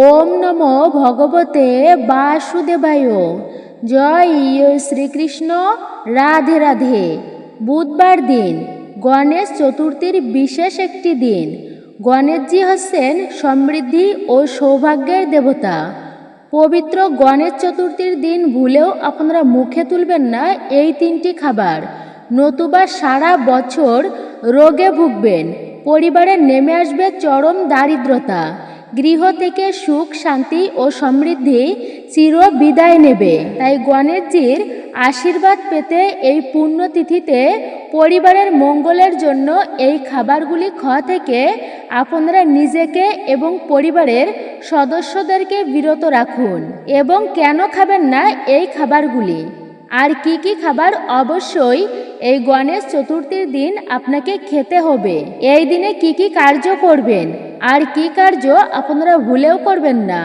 ওম নমো ভগবতে বাসুদেবায়। জয় শ্রীকৃষ্ণ। রাধে রাধে। বুধবার দিন, গণেশ চতুর্থীর বিশেষ একটি দিন। গণেশজি হচ্ছেন সমৃদ্ধি ও সৌভাগ্যের দেবতা। পবিত্র গণেশ চতুর্থীর দিন ভুলেও আপনারা মুখে তুলবেন না এই তিনটি খাবার। নতুবা সারা বছর রোগে ভুগবেন। পরিবারে নেমে আসবে চরম দারিদ্রতা। গৃহ থেকে সুখ, শান্তি ও সমৃদ্ধি চির বিদায় নেবে। তাই গণেশজির আশীর্বাদ পেতে এই পুণ্যতিথিতে পরিবারের মঙ্গলের জন্য এই খাবারগুলি খাওয়া থেকে আপনারা নিজেকে এবং পরিবারের সদস্যদেরকে বিরত রাখুন এবং কেন খাবেন না এই খাবারগুলি? আর কি কি খাবার অবশ্যই এই গণেশ চতুর্থীর দিন আপনাকে খেতে হবে। এই দিনে কি কি কার্য করবেন? আর কি কার্য আপনারা ভুলেও করবেন না।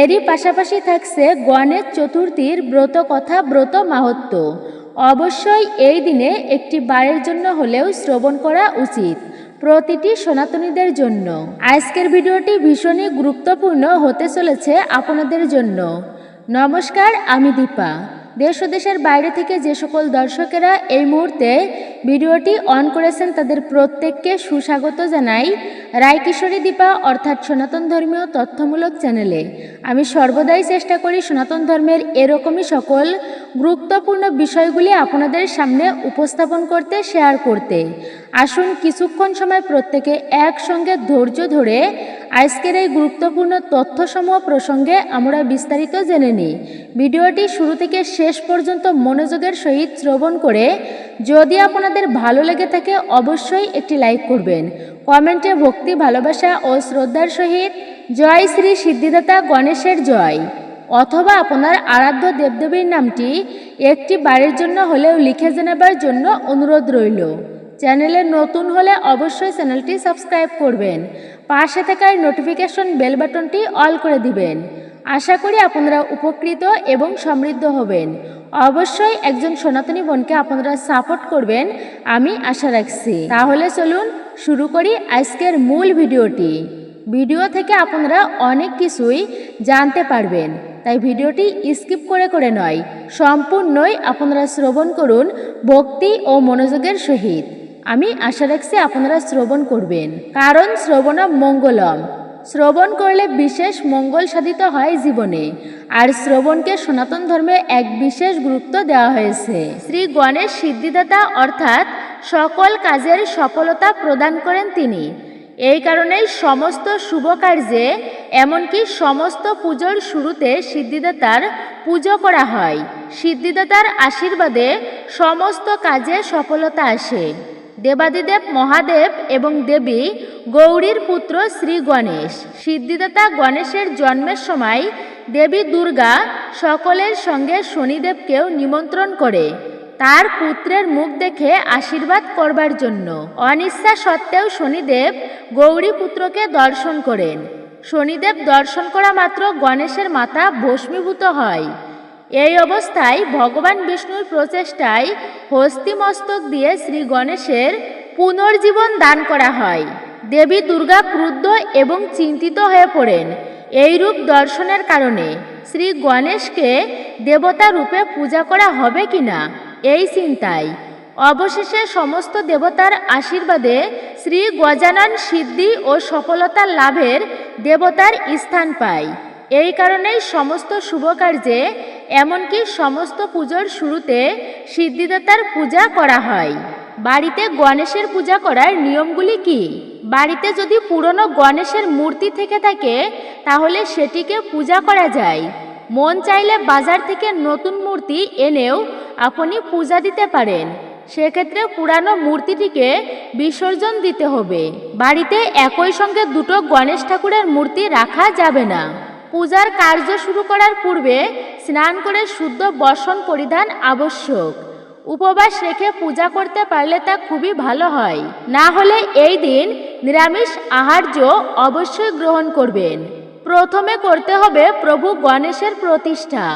এরই পাশাপাশি থাকছে গণেশ চতুর্থীর ব্রত কথা, ব্রত মাহাত্ম। অবশ্যই এই দিনে একটি বারের জন্য হলেও শ্রবণ করা উচিত প্রতিটি সনাতনীদের জন্য। আজকের ভিডিওটি ভীষণই গুরুত্বপূর্ণ হতে চলেছে আপনাদের জন্য। নমস্কার, আমি দীপা। দেশ ও দেশের বাইরে থেকে যে সকল দর্শকেরা এই মুহূর্তে ভিডিওটি অন করেছেন, তাদের প্রত্যেককে সুস্বাগত জানাই রায়কিশোরী দীপা অর্থাৎ সনাতন ধর্মীয় তথ্যমূলক চ্যানেলে। আমি সর্বদাই চেষ্টা করি সনাতন ধর্মের এরকমই সকল গুরুত্বপূর্ণ বিষয়গুলি আপনাদের সামনে উপস্থাপন করতে শেয়ার করতে। আসুন কিছুক্ষণ সময় প্রত্যেকে একসঙ্গে ধৈর্য ধরে আজকের এই গুরুত্বপূর্ণ তথ্যসমূহ প্রসঙ্গে আমরা বিস্তারিত জেনে নিই। ভিডিওটি শুরু থেকে শেষ পর্যন্ত মনোযোগের সহিত শ্রবণ করে যদি আপনাদের ভালো লেগে থাকে, অবশ্যই একটি লাইক করবেন। কমেন্টে ভক্তি, ভালোবাসা ও শ্রদ্ধার সহিত জয় শ্রী সিদ্ধিদাতা গণেশের জয়। অথবা আপনার আরাধ্য দেবদেবীর নামটি একটি বাড়ির জন্য হলেও লিখে জানাবার জন্য অনুরোধ রইল। চ্যানেলে নতুন হলে অবশ্যই চ্যানেলটি সাবস্ক্রাইব করবেন। পাশে থাকা নোটিফিকেশন বেল বাটনটি অল করে দিবেন। আশা করি আপনারা উপকৃত এবং সমৃদ্ধ হবেন। অবশ্যই একজন সনাতনী বোনকে আপনারা সাপোর্ট করবেন, আমি আশা রাখছি। তাহলে চলুন শুরু করি আজকের মূল ভিডিওটি। ভিডিও থেকে আপনারা অনেক কিছুই জানতে পারবেন। তাই ভিডিওটি স্কিপ করে করে নয়, সম্পূর্ণই আপনারা শ্রবণ করুন ভক্তি ও মনোযোগের সহিত। আমি আশা রাখছি আপনারা শ্রবণ করবেন। কারণ শ্রবণ মঙ্গলম। শ্রবণ করলে বিশেষ মঙ্গল সাধিত হয় জীবনে। আর শ্রবণকে সনাতন ধর্মে এক বিশেষ গুরুত্ব দেওয়া হয়েছে। শ্রী গণেশ সিদ্ধিদাতা অর্থাৎ সকল কাজের সফলতা প্রদান করেন তিনি। এই কারণেই সমস্ত শুভ কার্যে, এমনকি সমস্ত পুজোর শুরুতে সিদ্ধিদাতার পুজো করা হয়। সিদ্ধিদাতার আশীর্বাদে সমস্ত কাজে সফলতা আসে। দেবাদিদেব মহাদেব এবং দেবী গৌরীর পুত্র শ্রী গণেশ। সিদ্ধিদাতা গণেশের জন্মের সময় দেবী দুর্গা সকলের সঙ্গে শনিদেবকেও নিমন্ত্রণ করে। তার পুত্রের মুখ দেখে আশীর্বাদ করবার জন্য। অনিচ্ছা সত্ত্বেও শনিদেব গৌরী পুত্রকে দর্শন করেন। শনিদেব দর্শন করা মাত্র গণেশের মাথা ভস্মীভূত হয়। এই অবস্থায় ভগবান বিষ্ণুর প্রচেষ্টায় হস্তিমস্তক দিয়ে শ্রী গণেশের পুনর্জীবন দান করা হয়। দেবী দুর্গা ক্রুদ্ধ এবং চিন্তিত হয়ে পড়েন এই রূপ দর্শনের কারণে। শ্রী গণেশকে দেবতা রূপে পূজা করা হবে কিনা? এই চিন্তায় অবশেষে সমস্ত দেবতার আশীর্বাদে শ্রী গজানন সিদ্ধি ও সফলতা লাভের দেবতার স্থান পায়। এই কারণেই সমস্ত শুভ কার্যে, এমনকি সমস্ত পুজোর শুরুতে সিদ্ধিদাতার পূজা করা হয়। বাড়িতে গণেশের পূজা করার নিয়মগুলি কি? বাড়িতে যদি পুরনো গণেশের মূর্তি থেকে থাকে, তাহলে সেটিকে পূজা করা যায়। মন চাইলে বাজার থেকে নতুন মূর্তি এনেও আপনি পূজা দিতে পারেন। সেক্ষেত্রে পুরানো মূর্তিটিকে বিসর্জন দিতে হবে। বাড়িতে একই সঙ্গে দুটো গণেশ ঠাকুরের মূর্তি রাখা যাবে না। পূজার কার্য শুরু করার পূর্বে স্নান করে শুদ্ধ বসন পরিধান আবশ্যক। উপবাস রেখে পূজা করতে পারলে তা খুবই ভালো হয়। না হলে এই দিন নিরামিষ আহার্য অবশ্যই গ্রহণ করবেন। প্রথমে করতে হবে প্রভু গণেশের প্রতিষ্ঠা।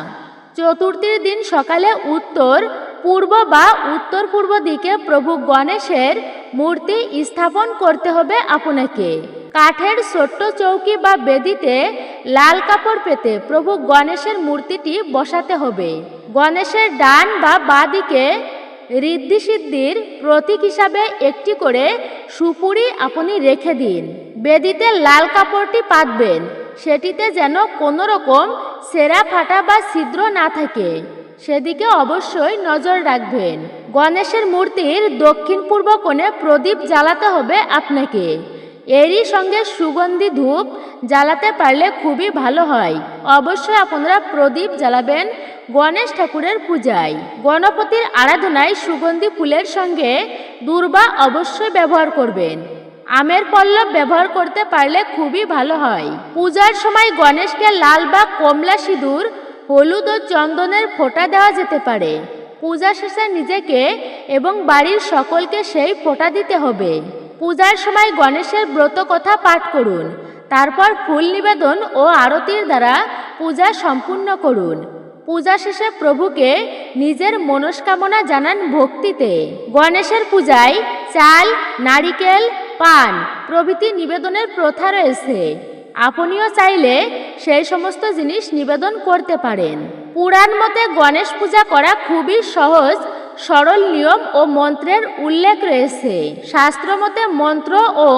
চতুর্থীর দিন সকালে উত্তর, পূর্ব বা উত্তর পূর্ব দিকে প্রভু গণেশের মূর্তি স্থাপন করতে হবে আপনাকে। কাঠের ছোট্ট চৌকি বা বেদিতে লাল কাপড় পেতে প্রভু গণেশের মূর্তিটি বসাতে হবে। গণেশের ডান বা বাঁ দিকে ঋদ্ধি সিদ্ধির প্রতীক হিসাবে একটি করে সুপুরি আপনি রেখে দিন। বেদিতে লাল কাপড়টি পাতবেন। সেটিতে যেন কোনো রকম সেরা ফাটা বা ছিদ্র না থাকে। সেদিকে অবশ্যই নজর রাখবেন। গণেশের মূর্তির দক্ষিণ পূর্ব কোণে প্রদীপ জ্বালাতে হবে আপনাকে। এরই সঙ্গে সুগন্ধি ধূপ জ্বালাতে পারলে খুবই ভালো হয়। অবশ্যই আপনারা প্রদীপ জ্বালাবেন গণেশ ঠাকুরের পূজায়। গণপতির আরাধনায় সুগন্ধি ফুলের সঙ্গে দূর্বা অবশ্যই ব্যবহার করবেন। আমের পল্লব ব্যবহার করতে পারলে খুবই ভালো হয়। পূজার সময় গণেশকে লাল বা কমলা সিঁদুর, হলুদ ও চন্দনের ফোঁটা দেওয়া যেতে পারে। পূজা শেষে নিজেকে এবং বাড়ির সকলকে সেই ফোঁটা দিতে হবে। পূজার সময় গণেশের ব্রত কথা পাঠ করুন। তারপর ফুল নিবেদন ও আরতির দ্বারা পূজা সম্পূর্ণ করুন। পূজা শেষে প্রভুকে নিজের মনস্কামনা জানান ভক্তিতে। গণেশের পূজায় চাল, নারিকেল পান। প্রভৃতি নিবেদনের প্রথা রয়েছে। আপনিও চাইলে সেই সমস্ত জিনিস নিবেদন করতে পারেন। পুরাণ মতে গণেশ পূজা করা খুবই সহজ, সরল নিয়ম ও মন্ত্রের উল্লেখ রয়েছে। শাস্ত্র মতে মন্ত্র ও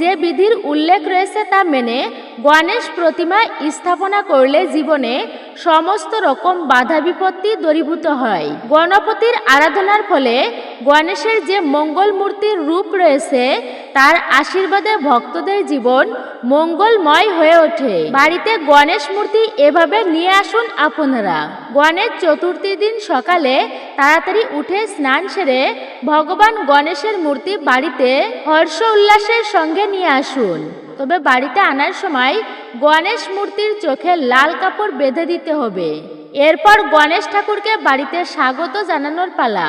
যে বিধির উল্লেখ রয়েছে তা মেনে গণেশ প্রতিমা স্থাপনা করলে জীবনে সমস্ত রকম বাধা বিপত্তি দূরীভূত হয়। গণপতির আরাধনার ফলে গণেশের যে মঙ্গল মূর্তির রূপ রয়েছে, তার আশীর্বাদে ভক্তদের জীবন মঙ্গলময় হয়ে ওঠে। বাড়িতে গণেশ মূর্তি এভাবে নিয়ে আসুন আপনারা। গণেশ চতুর্থীর দিন সকালে তাড়াতাড়ি উঠে স্নান সেরে ভগবান গণেশের মূর্তি বাড়িতে হর্ষ উল্লাসের সঙ্গে নিয়ে আসুন। তবে বাড়িতে আনার সময় গণেশ মূর্তির চোখে লাল কাপড় বেঁধে দিতে হবে। এরপর গণেশ ঠাকুরকে বাড়িতে স্বাগত জানানোর পালা।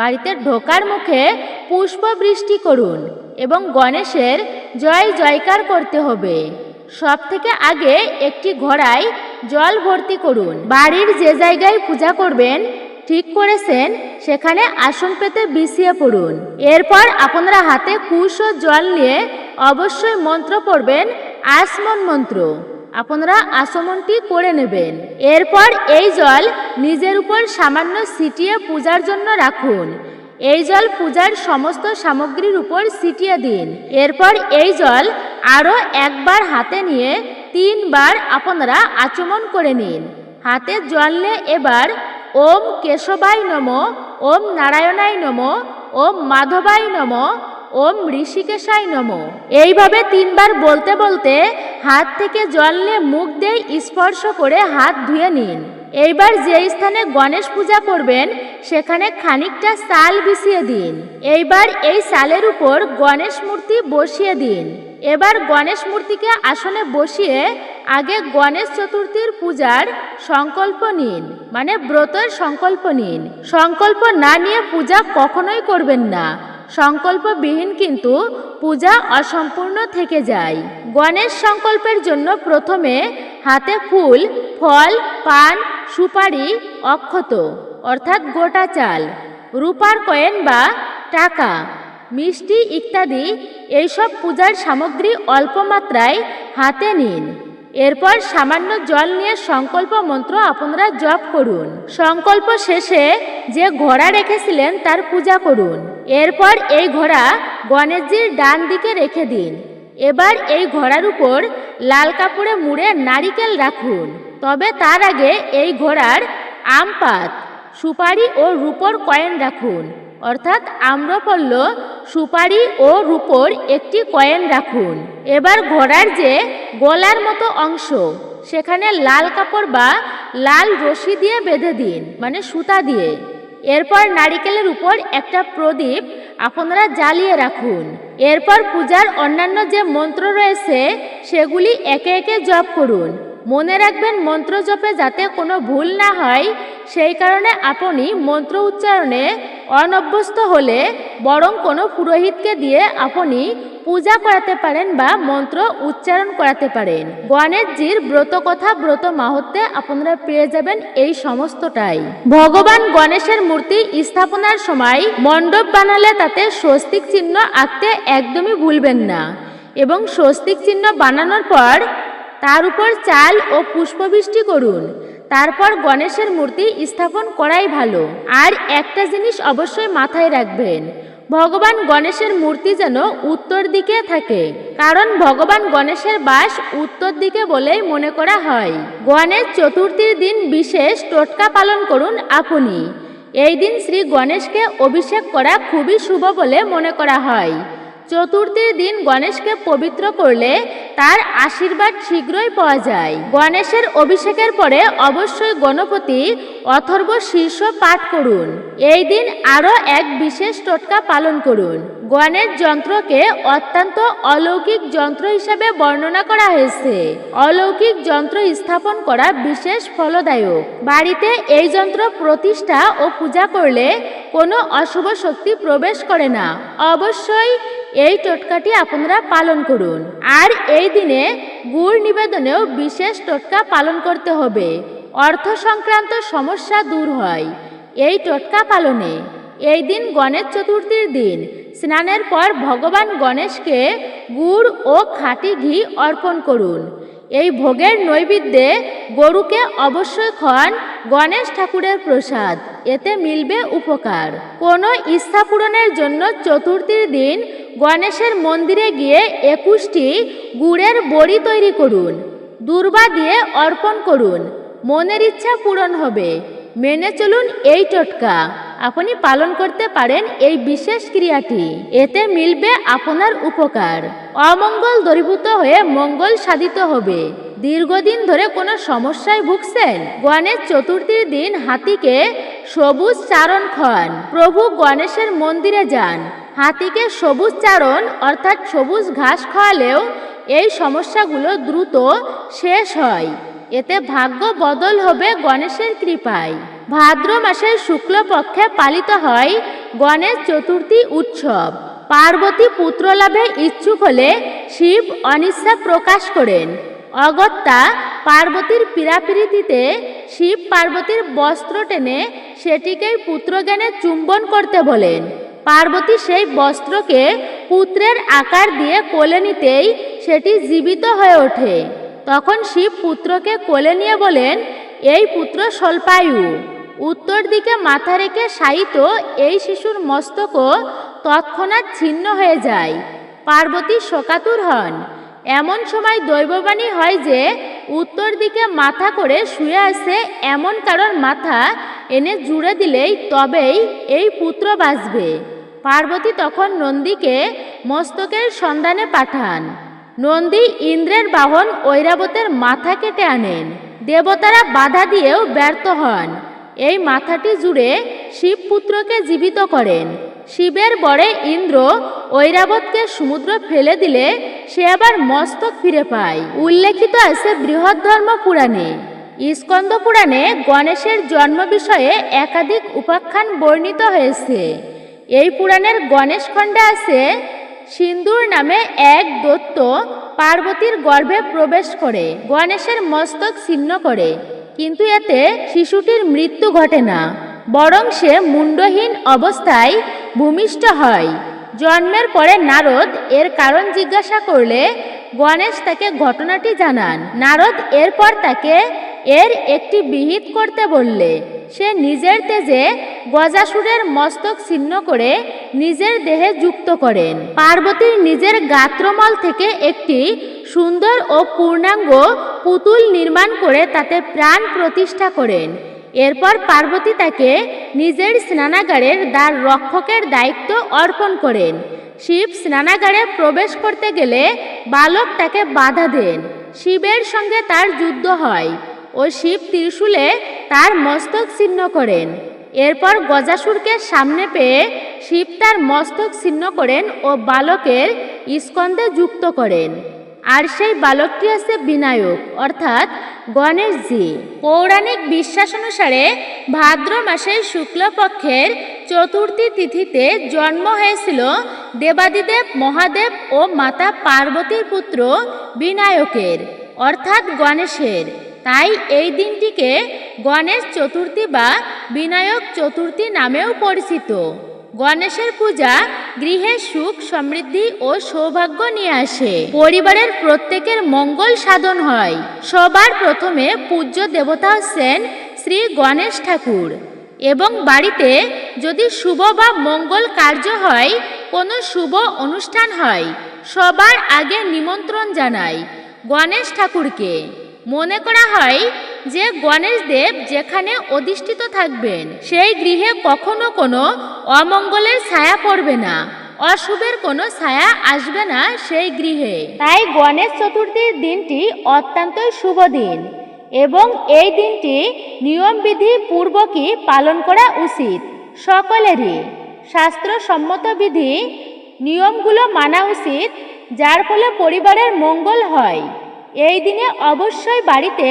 বাড়িতে ঢোকার মুখে পুষ্প বৃষ্টি করুন এবং গণেশের জয় জয়কার করতে হবে। সব থেকে আগে একটি ঘোড়ায় জল ভর্তি করুন। বাড়ির যে জায়গায় পূজা করবেন ঠিক করেছেন, সেখানে আসন পেতে বিছিয়ে পড়ুন। এরপর আপনারা হাতে কুশ ও জল নিয়ে অবশ্যই মন্ত্র পড়বেন, আসমন মন্ত্র। আপনারা আসমনটি করে নেবেন। এরপর এই জল নিজের উপর সামান্য ছিটিয়ে পূজার জন্য রাখুন। এই জল পূজার সমস্ত সামগ্রীর উপর ছিটিয়ে দিন। এরপর এই জল আরও একবার হাতে নিয়ে তিনবার আপনারা আচমন করে নিন। হাতে জল এবার ওম কেশবাই নম, ওম নারায়ণাই নম, ওম মাধবাই নম, ওম ঋষিকেশাই নম। এইভাবে তিনবার বলতে বলতে হাত থেকে জল মুখ দিয়ে স্পর্শ করে হাত ধুয়ে নিন। এইবার যে স্থানে গণেশ পূজা করবেন, সেখানে খানিকটা সাল বিছিয়ে দিন। এইবার এই সালের উপর গণেশ মূর্তি বসিয়ে দিন। এবার গণেশ মূর্তিকে আসনে বসিয়ে আগে গণেশ চতুর্থীর পূজার সংকল্প নিন। মানে ব্রতের সংকল্প নিন। সংকল্প না নিয়ে পূজা কখনোই করবেন না। সংকল্পবিহীন কিন্তু পূজা অসম্পূর্ণ থেকে যায়। গণেশ সংকল্পের জন্য প্রথমে হাতে ফুল, ফল, পান, সুপারি, অক্ষত, অর্থাৎ গোটা চাল, রূপার কয়েন বা টাকা মিষ্টি, ইত্যাদি, এইসব পূজার সামগ্রী অল্প মাত্রায় হাতে নিন। এরপর সামান্য জল নিয়ে সংকল্প মন্ত্র আপনারা জপ করুন। সংকল্প শেষে যে ঘোড়া রেখেছিলেন তার পূজা করুন। এরপর এই ঘোড়া গণেশজির ডান দিকে রেখে দিন। এবার এই ঘোড়ার উপর লাল কাপড়ে মুড়ে নারিকেল রাখুন। তবে তার আগে এই ঘোড়ার আম পাত সুপারি ও রূপোর কয়েন রাখুন। অর্থাৎ আম্রপল্ল সুপারি ও রূপোর একটি কয়েন রাখুন। এবার ঘোড়ার যে গলার মতো অংশ, সেখানে লাল কাপড় বা লাল রশি দিয়ে বেঁধে দিন মানে সুতা দিয়ে। এরপর নারিকেলের উপর একটা প্রদীপ আপনারা জ্বালিয়ে রাখুন। এরপর পূজার অন্যান্য যে মন্ত্র রয়েছে, সেগুলি একে একে জপ করুন। মনে রাখবেন, মন্ত্র জপে যাতে কোনো ভুল না হয়, সেই কারণে আপনি মন্ত্র উচ্চারণে অনভ্যস্ত হলে বরং কোনো পুরোহিতকে দিয়ে আপনি পূজা করাতে পারেন বা মন্ত্র উচ্চারণ করাতে পারেন। গণেশজির ব্রত কথা ব্রত মাহাত্মে আপনারা পেয়ে যাবেন এই সমস্তটাই। ভগবান গণেশের মূর্তি স্থাপনার সময় মণ্ডপ বানালে তাতে স্বস্তিক চিহ্ন আঁকতে একদমই ভুলবেন না। এবং স্বস্তিক চিহ্ন বানানোর পর তার উপর চাল ও পুষ্পবৃষ্টি করুন। তারপর গণেশের মূর্তি স্থাপন করাই ভালো। আর একটা জিনিস অবশ্যই মাথায় রাখবেন, ভগবান গণেশের মূর্তি যেন উত্তর দিকে থাকে। কারণ ভগবান গণেশের বাস উত্তর দিকে বলেই মনে করা হয়। গণেশ চতুর্থীর দিন বিশেষ টোটকা পালন করুন আপনি। এই দিন শ্রী গণেশকে অভিষেক করা খুবই শুভ বলে মনে করা হয়। চতুর্থীর দিন গণেশকে পবিত্র করলে তার আশীর্বাদ শীঘ্রই পাওয়া যায়। গণেশের অভিষেকের পরে অবশ্যই গণপতি অথর্ব শীর্ষ পাঠ করুন। এই দিন আরও এক বিশেষ টোটকা পালন করুন। গণেশ যন্ত্রকে অত্যন্ত অলৌকিক যন্ত্র হিসেবে বর্ণনা করা হয়েছে। অলৌকিক যন্ত্র স্থাপন করা বিশেষ ফলদায়ক। বাড়িতে এই যন্ত্র প্রতিষ্ঠা ও পূজা করলে কোনো অশুভ শক্তি প্রবেশ করে না। অবশ্যই এই টোটকাটি আপনারা পালন করুন। আর এই দিনে গুড় নিবেদনেও বিশেষ টোটকা পালন করতে হবে। অর্থ সংক্রান্ত সমস্যা দূর হয়। এই টোটকা পালনে এই দিন গণেশ চতুর্থীর দিন স্নানের পর ভগবান গণেশকে গুড় ও খাঁটি ঘি অর্পণ করুন। এই ভোগের নৈবেদ্যে গরুকে অবশ্যই খান গণেশ ঠাকুরের প্রসাদ। এতে মিলবে উপকার। কোনো ইচ্ছা পূরণের জন্য চতুর্থীর দিন গণেশের মন্দিরে গিয়ে একুশটি গুড়ের বড়ি তৈরি করুন। দুর্বা দিয়ে অর্পণ করুন। মনের ইচ্ছা পূরণ হবে। মেনে চলুন এই টোটকা। আপনি পালন করতে পারেন এই বিশেষ ক্রিয়াটি। এতে মিলবে আপনার উপকার। অমঙ্গল দরিভূত হয়ে মঙ্গল সাধিত হবে। দীর্ঘদিন ধরে কোনো সমস্যায় ভুগছেন? গণেশ চতুর্থীর দিন হাতিকে সবুজ চারণ খান প্রভু গণেশের মন্দিরে যান। হাতিকে সবুজ চারণ অর্থাৎ সবুজ ঘাস খাওয়ালেও এই সমস্যাগুলো দ্রুত শেষ হয়। এতে ভাগ্য বদল হবে গণেশের কৃপায়। ভাদ্র মাসের শুক্লপক্ষে পালিত হয় গণেশ চতুর্থী উৎসব। পার্বতী পুত্র লাভে ইচ্ছুক হলে শিব অনিচ্ছা প্রকাশ করেন। অগত্যা পার্বতীর পীড়াপিড়িতিতে শিব পার্বতীর বস্ত্র টেনে সেটিকেই পুত্রজ্ঞানে চুম্বন করতে বলেন। পার্বতী সেই বস্ত্রকে পুত্রের আকার দিয়ে কোলে নিতেই সেটি জীবিত হয়ে ওঠে। তখন শিব পুত্রকে কোলে নিয়ে বলেন, এই পুত্র স্বল্পায়ু। উত্তর দিকে মাথা রেখে শায়িত এই শিশুর মস্তকও তৎক্ষণাৎ ছিন্ন হয়ে যায়। পার্বতী শোকাতুর হন। এমন সময় দৈববাণী হয় যে, উত্তর দিকে মাথা করে শুয়ে আছে এমন কারোর মাথা এনে জুড়ে দিলেই তবেই এই পুত্র বাঁচবে। পার্বতী তখন নন্দীকে মস্তকের সন্ধানে পাঠান। নন্দী ইন্দ্রের বাহন ঐরাবতের মাথা কেটে আনেন। দেবতারা বাধা দিয়েও ব্যর্থ হন। এই মাথাটি জুড়ে শিবপুত্রকে জীবিত করেন। শিবের বরে ইন্দ্র ঐরাবতকে সমুদ্র ফেলে দিলে সে আবার মস্তক ফিরে পায়। উল্লেখিত আছে বৃহৎ ধর্ম পুরাণে। স্কন্দ পুরাণে গণেশের জন্ম বিষয়ে একাধিক উপাখ্যান বর্ণিত হয়েছে। এই পুরাণের গণেশ খণ্ডে আছে সিন্দুর নামে এক দত্ত পার্বতীর গর্ভে প্রবেশ করে। গণেশের মস্তক ছিন্ন করে। কিন্তু এতে শিশুটির মৃত্যু ঘটে না, বরং সে মুন্ডহীন অবস্থায় ভূমিষ্ঠ হয়। জন্মের পরে নারদ এর কারণ জিজ্ঞাসা করলে গণেশ তাকে ঘটনাটি জানান। নারদ এরপর তাকে এর একটি বিহিত করতে বললে, সে নিজের তেজে গজাসুরের মস্তক ছিন্ন করে নিজের দেহে যুক্ত করেন। পার্বতীর নিজের গাত্রমল থেকে একটি সুন্দর ও পূর্ণাঙ্গ পুতুল নির্মাণ করে তাতে প্রাণ প্রতিষ্ঠা করেন। এরপর পার্বতী তাকে নিজের স্নানাগারের দ্বার রক্ষকের দায়িত্ব অর্পণ করেন। শিব স্নানাগারে প্রবেশ করতে গেলে বালক তাকে বাধা দেন। শিবের সঙ্গে তার যুদ্ধ হয়। ও শিব ত্রিশূলে তার মস্তক ছিন্ন করেন। এরপর গজাসুরকে সামনে পেয়ে শিব তার মস্তক ছিন্ন করেন ও বালকের স্কন্দে যুক্ত করেন। আর সেই বালকটি আছে বিনায়ক, অর্থাৎ গণেশজি। পৌরাণিক বিশ্বাস অনুসারে ভাদ্র মাসের শুক্লপক্ষের চতুর্থী তিথিতে জন্ম হয়েছিল দেবাদিদেব, মহাদেব ও মাতা পার্বতীর পুত্র বিনায়কের, অর্থাৎ গণেশের। তাই এই দিনটিকে গণেশ চতুর্থী বা বিনায়ক চতুর্থী নামেও পরিচিত। গণেশের পূজা গৃহে সুখ, সমৃদ্ধি ও সৌভাগ্য নিয়ে আসে। পরিবারের প্রত্যেকের মঙ্গল সাধন হয়। সবার প্রথমে পূজ্য দেবতা হচ্ছেন শ্রী গণেশ ঠাকুর এবং বাড়িতে যদি শুভ বা মঙ্গল কার্য হয়, কোনো শুভ অনুষ্ঠান হয়, সবার আগে নিমন্ত্রণ জানায় গণেশ ঠাকুরকে। মনে করা হয় যে গণেশ দেব যেখানে অধিষ্ঠিত থাকবেন, সেই গৃহে কখনো কোনো অমঙ্গলের ছায়া পড়বে না, অশুভের কোনো ছায়া আসবে না সেই গৃহে। তাই গণেশ চতুর্থীর দিনটি অত্যন্ত শুভ দিন এবং এই দিনটি নিয়মবিধি পূর্বকই পালন করা উচিত সকলেরই। শাস্ত্রসম্মত বিধি নিয়মগুলো মানা উচিত, যার ফলে পরিবারের মঙ্গল হয়। এই দিনে অবশ্যই বাড়িতে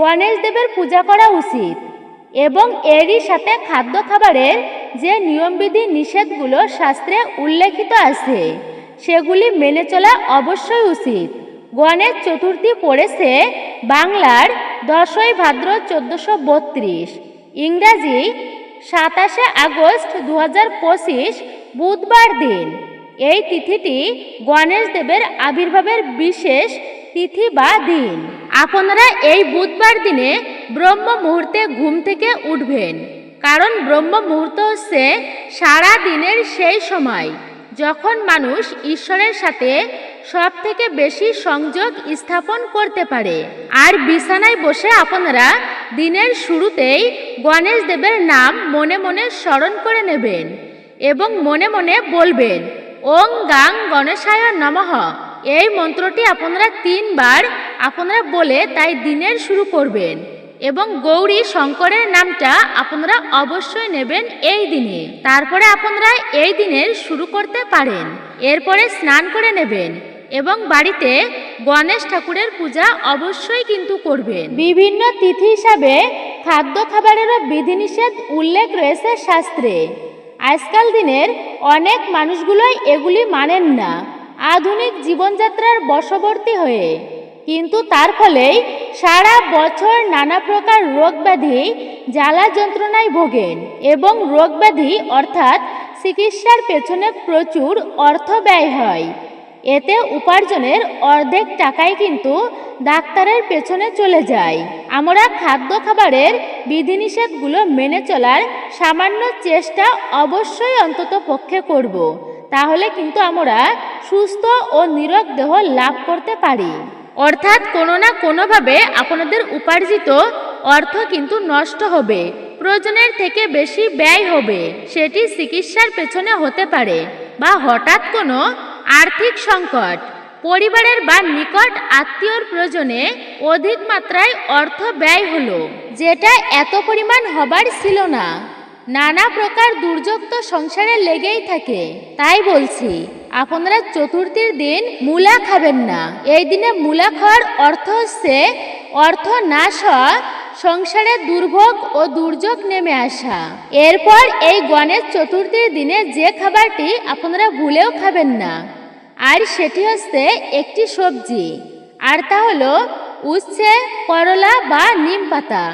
গণেশ দেবের পূজা করা উচিত এবং এরই সাথে খাদ্য খাবারের যে নিয়মবিধি নিষেধগুলো শাস্ত্রে উল্লেখিত আছে, সেগুলি মেনে চলা অবশ্যই উচিত। গণেশ চতুর্থী পড়েছে বাংলার দশই ভাদ্র চোদ্দোশো বত্রিশ। ইংরাজি সাতাশে আগস্ট দু বুধবার দিন। এই তিথিটি গণেশ দেবের আবির্ভাবের বিশেষ তিথি বা দিন। আপনারা এই বুধবার দিনে ব্রহ্ম মুহূর্তে ঘুম থেকে উঠবেন, কারণ ব্রহ্ম মুহূর্ত হচ্ছে সারা দিনের সেই সময় যখন মানুষ ঈশ্বরের সাথে সব থেকে বেশি সংযোগ স্থাপন করতে পারে। আর বিছানায় বসে আপনারা দিনের শুরুতেই গণেশ দেবের নাম মনে মনে স্মরণ করে নেবেন এবং মনে মনে বলবেন, ওং গাং গণেশায় নমঃ। এই মন্ত্রটি আপনারা তিনবার আপনারা বলে তাই দিনের শুরু করবেন এবং গৌরী শঙ্করের নামটা আপনারা অবশ্যই নেবেন এই দিনে। তারপরে আপনারা এই দিনের শুরু করতে পারেন। এরপরে স্নান করে নেবেন এবং বাড়িতে গণেশ ঠাকুরের পূজা অবশ্যই কিন্তু করবেন। বিভিন্ন তিথি হিসাবে খাদ্য খাবারেরও বিধিনিষেধ উল্লেখ রয়েছে শাস্ত্রে। আজকাল দিনের অনেক মানুষগুলোই এগুলি মানেন না। আধুনিক জীবনযাত্রার বশবর্তী হয়ে। কিন্তু তার ফলেই সারা বছর নানা প্রকার রোগ ব্যাধি জ্বালা যন্ত্রণায় ভোগেন এবং রোগ ব্যাধি অর্থাৎ চিকিৎসার পেছনে প্রচুর অর্থ ব্যয় হয়। এতে উপার্জনের অর্ধেক টাকাই কিন্তু ডাক্তারের পেছনে চলে যায়। আমরা খাদ্য খাবারের বিধিনিষেধগুলো মেনে চলার সামান্য চেষ্টা অবশ্যই অন্তত পক্ষে করব। তাহলে কিন্তু আমরা সুস্থ ও নিরোগ দেহ লাভ করতে পারি। অর্থাৎ কোনো না কোনোভাবে আপনাদের উপার্জিত অর্থ কিন্তু নষ্ট হবে, প্রয়োজনের থেকে বেশি ব্যয় হবে, সেটি চিকিৎসার পেছনে হতে পারে বা হঠাৎ কোনো আর্থিক সংকট, পরিবারের বা নিকট আত্মীয়র প্রয়োজনে অধিক মাত্রায় অর্থ ব্যয় হলো, যেটা এত পরিমাণ হবার ছিল না। নানা প্রকার দুর্যোগ তো সংসারে লেগেই থাকে। তাই বলছি, আপনারা চতুর্থীর দিন মূলা খাবেন না। এই দিনে মূলা খাওয়ার অর্থ হচ্ছে, অর্থ হওয়া সংসারে দুর্ভোগ ও দুর্যোগ নেমে আসা। এরপর এই গণেশ চতুর্থীর দিনে যে খাবারটি আপনারা ভুলেও খাবেন না। আর সেটি হচ্ছে একটি সবজি। আর তা হলো উচ্ছে, করলা বা নিম পাতা,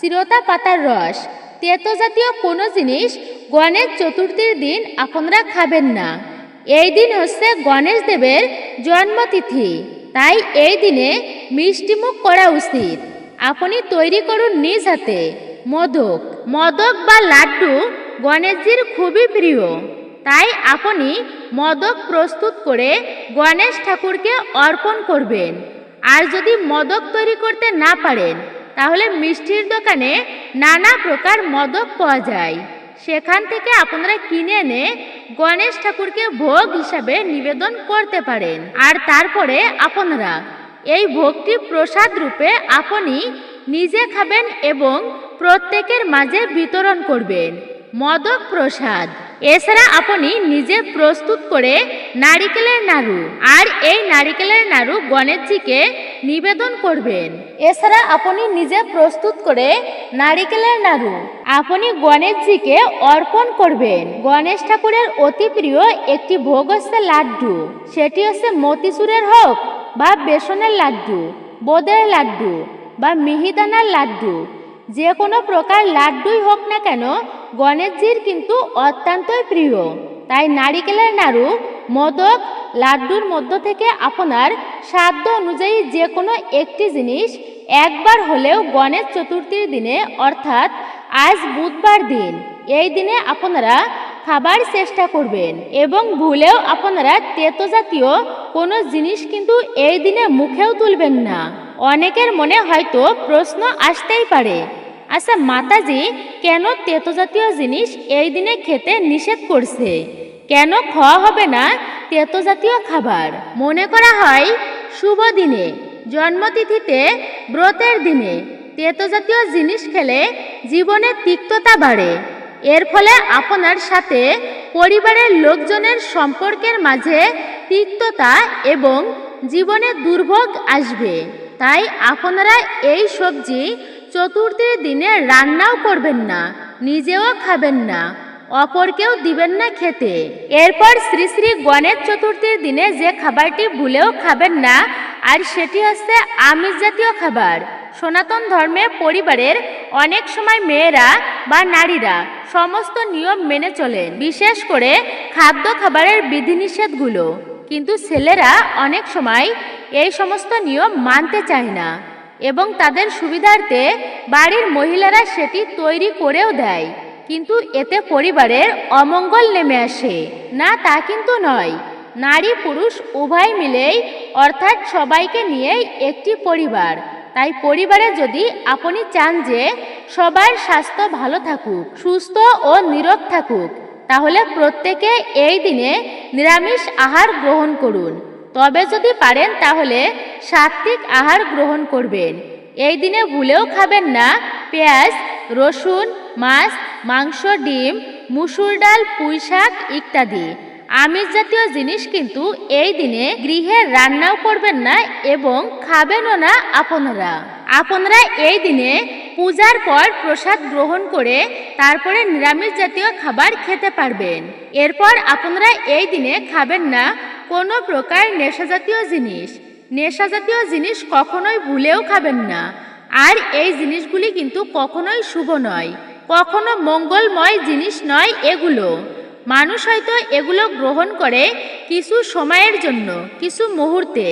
চিরতা পাতার রস। তেতো জাতীয় কোনো জিনিস গণেশ চতুর্থীর দিন আপনারা খাবেন না। এই দিন হচ্ছে গণেশ দেবের জন্মতিথি। তাই এই দিনে মিষ্টিমুখ করা উচিত। আপনি তৈরি করুন নিজ হাতে। মোদক। মদক বা লাড্ডু গণেশজির খুবই প্রিয়। তাই আপনি মদক প্রস্তুত করে গণেশ ঠাকুরকে অর্পণ করবেন। আর যদি মদক তৈরি করতে না পারেন তাহলে মিষ্টির দোকানে নানা প্রকার মদক পাওয়া যায়। সেখান থেকে আপনারা কিনে এনে গণেশ ঠাকুরকে ভোগ হিসাবে নিবেদন করতে পারেন। আর তারপরে আপনারা এই ভোগটি প্রসাদ রূপে আপনি নিজে খাবেন এবং প্রত্যেকের মাঝে বিতরণ করবেন। মদক প্রসাদ। এছাড়া আপনি নিজে প্রস্তুত করে নারিকেলের নাড়ু আর এই নারিকেলের নাড়ু গণেশজিকে নিবেদন করবেন। এছাড়া আপনি নিজে প্রস্তুত করে নারিকেলের নাড়ু আপনি গণেশজিকে অর্পণ করবেন। গণেশ ঠাকুরের অতি প্রিয় একটি ভোগ হচ্ছে লাড্ডু। সেটি হচ্ছে মতিচুরের হোক বা বেসনের লাড্ডু, বোদের লাড্ডু বা মিহিদানার লাড্ডু। যে কোনো প্রকার লাড্ডুই হোক না কেন গণেশজির কিন্তু অত্যন্তই প্রিয়। তাই নারিকেলের নাড়ু, মোদক, লাড্ডুর মধ্য থেকে আপনার সাধ্য অনুযায়ী যে কোনো একটি জিনিস একবার হলেও গণেশ চতুর্থীর দিনে, অর্থাৎ আজ বুধবার দিন, এই দিনে আপনারা খাবার চেষ্টা করবেন এবং ভুলেও আপনারা তেতো জাতীয় কোনো জিনিস কিন্তু এই দিনে মুখেও তুলবেন না। অনেকের মনে হয়তো প্রশ্ন আসতেই পারে আচ্ছা মাতাজি, কেন তেতো জাতীয় জিনিস এই দিনে খেতে নিষেধ করছে? কেন খাওয়া হবে না তেতো জাতীয় খাবার? মনে করা হয়, শুভ দিনে, জন্মতিথিতে, ব্রতের দিনে তেতো জাতীয় জিনিস খেলে জীবনে তিক্ততা বাড়ে। এর ফলে আপনার সাথে পরিবারের লোকজনের সম্পর্কের মাঝে তিক্ততা এবং জীবনে দুর্ভোগ আসবে। তাই আপনারা এই সবজি চতুর্থীর দিনে রান্নাও করবেন না, নিজেও খাবেন না, অপরকেও দিবেন না খেতে। এরপর শ্রী শ্রী গণেশ চতুর্থীর দিনে যে খাবারটি ভুলেও খাবেন না, আর সেটি হচ্ছে আমিষ জাতীয় খাবার। সনাতন ধর্মে পরিবারের অনেক সময় মেয়েরা বা নারীরা সমস্ত নিয়ম মেনে চলেন বিশেষ করে খাদ্য খাবারের বিধিনিষেধগুলো। কিন্তু ছেলেরা অনেক সময় এই সমস্ত নিয়ম মানতে চায় না। এবং তাদের সুবিধার্থে বাড়ির মহিলারা সেটি তৈরি করেও দেয়। কিন্তু এতে পরিবারের অমঙ্গল নেমে আসে। না তা কিন্তু নয়, নারী পুরুষ উভয় মিলেই অর্থাৎ সবাইকে নিয়েই একটি পরিবার। তাই পরিবারে যদি আপনি চান যে সবার স্বাস্থ্য ভালো থাকুক, সুস্থ ও নিরোগ থাকুক, তাহলে প্রত্যেকে এই দিনে নিরামিষ আহার গ্রহণ করুন। তবে যদি পারেন তাহলে সাত্বিক আহার গ্রহণ করবেন। এই দিনে ভুলেও খাবেন না। পেঁয়াজ, রসুন, মাছ, মাংস, ডিম, মুসুর ডাল পুঁই শাক ইত্যাদি। আমিষ জাতীয় জিনিস কিন্তু এই দিনে গৃহে রান্নাও করবেন না এবং খাবেনও না আপনারা। আপনারা এই দিনে পূজার পর প্রসাদ গ্রহণ করে তারপরে নিরামিষ জাতীয় খাবার খেতে পারবেন। এরপর আপনারা এই দিনে খাবেন না কোনো প্রকার নেশা জাতীয় জিনিস। নেশা জাতীয় জিনিস কখনোই ভুলেও খাবেন না। আর এই জিনিসগুলি কিন্তু কখনোই শুভ নয়। কখনো মঙ্গলময় জিনিস নয় এগুলো। মানুষ হয়তো এগুলো গ্রহণ করে কিছু সময়ের জন্য, কিছু মুহূর্তে,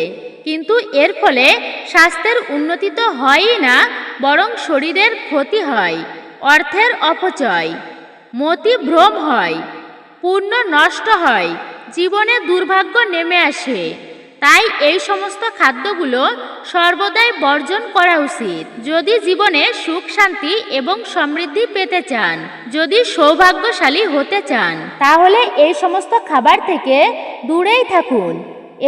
কিন্তু এর ফলে স্বাস্থ্যের উন্নতি তো হয়ই না, বরং শরীরের ক্ষতি হয়, অর্থের অপচয়, মতি ভ্রম হয় পূর্ণ নষ্ট হয়, জীবনে দুর্ভাগ্য নেমে আসে। তাই এই সমস্ত খাদ্যগুলো সর্বদাই বর্জন করা উচিত। যদি জীবনে সুখ, শান্তি এবং সমৃদ্ধি পেতে চান, যদি সৌভাগ্যশালী হতে চান, তাহলে এই সমস্ত খাবার থেকে দূরেই থাকুন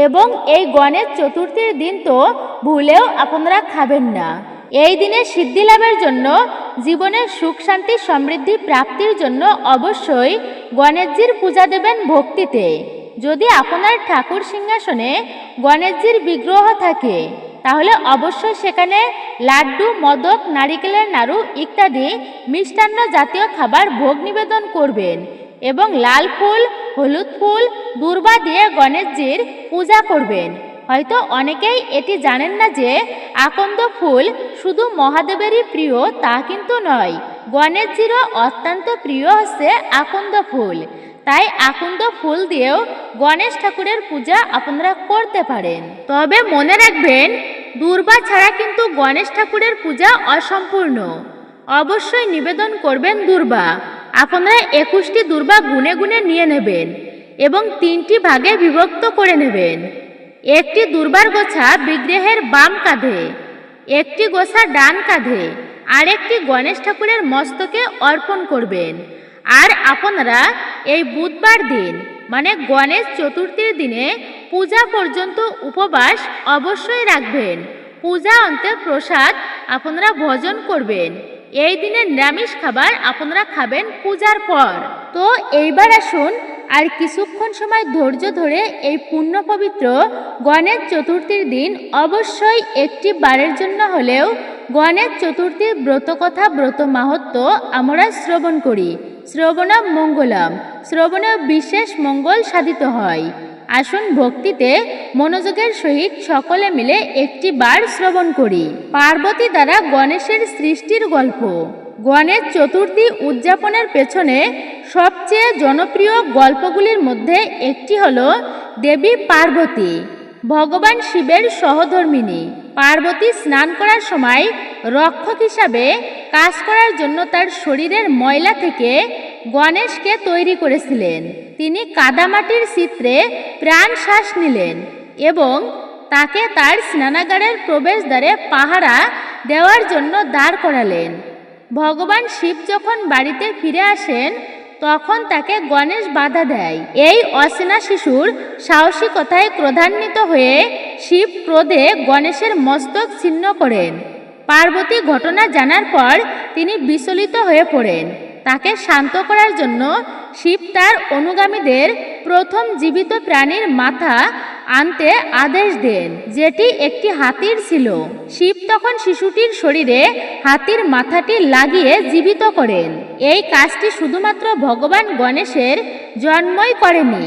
এবং এই গণেশ চতুর্থীর দিন তো ভুলেও আপনারা খাবেন না। এই দিনে সিদ্ধি লাভের জন্য জীবনের সুখ, শান্তি, সমৃদ্ধি প্রাপ্তির জন্য অবশ্যই গণেশজির পূজা দেবেন ভক্তিতে। যদি আপনার ঠাকুর সিংহাসনে গণেশজির বিগ্রহ থাকে, তাহলে অবশ্যই সেখানে লাড্ডু, মদক, নারিকেলের নাড়ু ইত্যাদি মিষ্টান্ন জাতীয় খাবার ভোগ নিবেদন করবেন এবং লাল ফুল, হলুদ ফুল, দূর্বা দিয়ে গণেশজির পূজা করবেন। হয়তো অনেকেই এটি জানেন না যে, আকন্দ ফুল শুধু মহাদেবেরই প্রিয় তা কিন্তু নয়। গণেশজিরও অত্যন্ত প্রিয় হচ্ছে আকন্দ ফুল। তাই আকন্দ ফুল দিয়েও গণেশ ঠাকুরের পূজা আপনারা করতে পারেন। তবে মনে রাখবেন, দুর্বা ছাড়া কিন্তু গণেশ ঠাকুরের পূজা অসম্পূর্ণ। অবশ্যই নিবেদন করবেন দুর্বা। আপনারা একুশটি দুর্বা গুনে গুনে নিয়ে নেবেন এবং তিনটি ভাগে বিভক্ত করে নেবেন। একটি দুর্বার গোছা বিগ্রহের বাম কাঁধে, একটি গোছা ডান কাঁধে আর একটি গণেশ ঠাকুরের মস্তকে অর্পণ করবেন। আর আপনারা এই বুধবার দিন মানে গণেশ চতুর্থীর দিনে পূজা পর্যন্ত উপবাস অবশ্যই রাখবেন। পূজা অন্তে প্রসাদ আপনারা ভোজন করবেন। এই দিনে নিরামিষ খাবার আপনারা খাবেন পূজার পর। তো এইবার আসুন আর কিছুক্ষণ সময় ধৈর্য ধরে এই পুণ্য পবিত্র গণেশ চতুর্থীর দিন অবশ্যই একটি বারের জন্য হলেও গণেশ চতুর্থীর ব্রতকথা, ব্রত মাহাত্ম আমরা শ্রবণ করি। শ্রবণ মঙ্গলম। শ্রবণে বিশেষ মঙ্গল সাধিত হয়। আসুন ভক্তিতে মনোযোগের সহিত সকলে মিলে একটি বার শ্রবণ করি। পার্বতী দ্বারা গণেশের সৃষ্টির গল্প। গণেশ চতুর্থী উদযাপনের পেছনে সবচেয়ে জনপ্রিয় গল্পগুলির মধ্যে একটি হল দেবী পার্বতী। ভগবান শিবের সহধর্মিনী। পার্বতী স্নান করার সময় রক্ষক হিসাবে কাজ করার জন্য তার শরীরের ময়লা থেকে গণেশকে তৈরি করেছিলেন। তিনি কাদামাটির চিত্রে প্রাণ শ্বাস নিলেন এবং তাকে তার স্নানাগারের প্রবেশদ্বারে পাহারা দেওয়ার জন্য দাঁড় করালেন। ভগবান শিব যখন বাড়িতে ফিরে আসেন, তখন তাকে গণেশ বাধা দেয়। এই অচেনা শিশুর সাহসিকতায় ক্রোধান্বিত হয়ে শিব ক্রোধে গণেশের মস্তক ছিন্ন করেন। পার্বতী ঘটনা জানার পর তিনি বিচলিত হয়ে পড়েন। তাকে শান্ত করার জন্য শিব তার অনুগামীদের প্রথম জীবিত প্রাণীর মাথা আনতে আদেশ দেন, যেটি একটি হাতির ছিল। শিব তখন শিশুটির শরীরে হাতির মাথাটি লাগিয়ে জীবিত করেন। এই কাজটি শুধুমাত্র ভগবান গণেশের জন্মই করেনি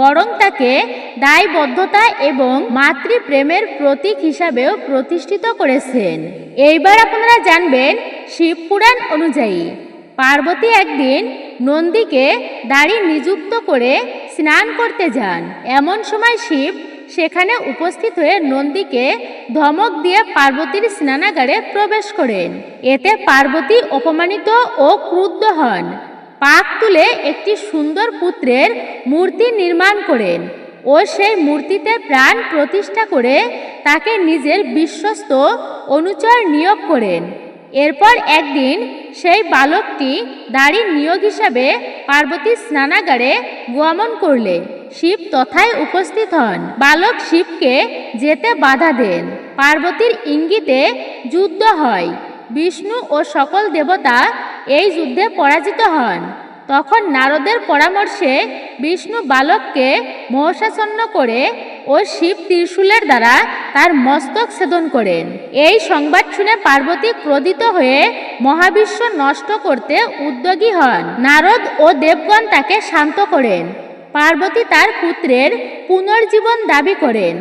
বরং তাকে দায়বদ্ধতা এবং মাতৃপ্রেমের প্রতীক হিসাবেও প্রতিষ্ঠিত করেছেন। এইবার আপনারা জানবেন শিবপুরাণ অনুযায়ী, পার্বতী একদিন নন্দীকে দাড়ি নিযুক্ত করে স্নান করতে যান। এমন সময় শিব সেখানে উপস্থিত হয়ে নন্দীকে ধমক দিয়ে পার্বতীর স্নানাগারে প্রবেশ করেন। এতে পার্বতী অপমানিত ও ক্রুদ্ধ হন। পাক তুলে একটি সুন্দর পুত্রের মূর্তি নির্মাণ করেন। ও সেই মূর্তিতে প্রাণ প্রতিষ্ঠা করে তাকে নিজের বিশ্বস্ত অনুচর নিয়োগ করেন। এরপর একদিন সেই বালকটি দাড়ি নিয়োগ হিসাবে পার্বতী স্নানাগারে গমন করলে শিব তথায় উপস্থিত হন। বালক শিবকে যেতে বাধা দেন। পার্বতীর ইঙ্গিতে যুদ্ধ হয়। বিষ্ণু ও সকল দেবতা এই যুদ্ধে পরাজিত হন। তখন নারদের পরামর্শে বিষ্ণু বালককে মহসাচ্ছন্ন করে ও শিব ত্রিশূলের দ্বারা তার মস্তক ছেদন করেন। এই সংবাদ শুনে পার্বতী ক্রোধিত হয়ে মহাবিশ্ব নষ্ট করতে উদ্যোগী হন। নারদ ও দেবগণ তাকে শান্ত করেন। পার্বতী তার পুত্রের পুনর্জীবন দাবি করেন।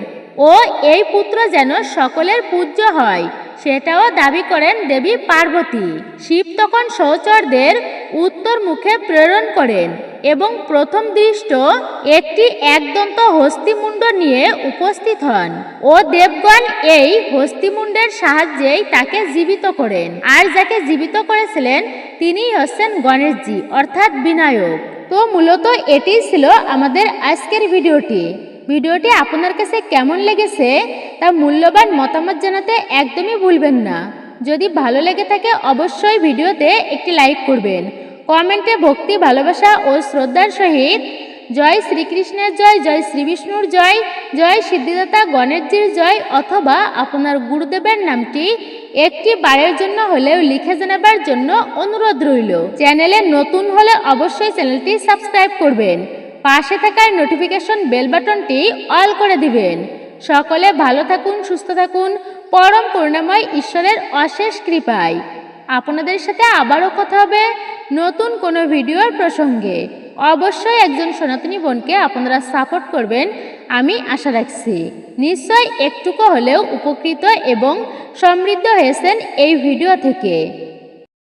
ও এই পুত্র যেন সকলের পূজ্য হয়। সেটাও দাবি করেন দেবী পার্বতী। শিব তখন সহচরদের উত্তর মুখে প্রেরণ করেন এবং প্রথম দৃষ্ট একটি একদন্ত হস্তিমুণ্ড নিয়ে উপস্থিত হন ও দেবগণ এই হস্তিমুণ্ডের সাহায্যেই তাকে জীবিত করেন। আর যাকে জীবিত করেছিলেন তিনিই হচ্ছেন গণেশজি, অর্থাৎ বিনায়ক। তো মূলত এটিই ছিল আমাদের আজকের ভিডিওটি। ভিডিওটি আপনার কাছে কেমন লেগেছে তা মূল্যবান মতামত জানাতে একদমই ভুলবেন না। যদি ভালো লেগে থাকে অবশ্যই ভিডিওতে একটি লাইক করবেন। কমেন্টে ভক্তি, ভালোবাসা ও শ্রদ্ধার সহিত জয় শ্রীকৃষ্ণের জয় জয় শ্রীবিষ্ণুর জয় জয় সিদ্ধিদাতা গণেশজির জয় অথবা আপনার গুরুদেবের নামটি একটি বারের জন্য হলেও লিখে জানাবার জন্য অনুরোধ রইল। চ্যানেলে নতুন হলে অবশ্যই চ্যানেলটি সাবস্ক্রাইব করবেন। পাশে থাকার নোটিফিকেশন বেল বাটনটি অল করে দিবেন। সকলে ভালো থাকুন, সুস্থ থাকুন। পরম করুণাময় ঈশ্বরের অশেষ কৃপায়। আপনাদের সাথে আবারও কথা হবে নতুন কোনো ভিডিওর প্রসঙ্গে। অবশ্যই একজন সনাতনী বোনকে আপনারা সাপোর্ট করবেন, আমি আশা রাখছি। নিশ্চয় একটুকু হলেও উপকৃত এবং সমৃদ্ধ হয়েছেন এই ভিডিও থেকে।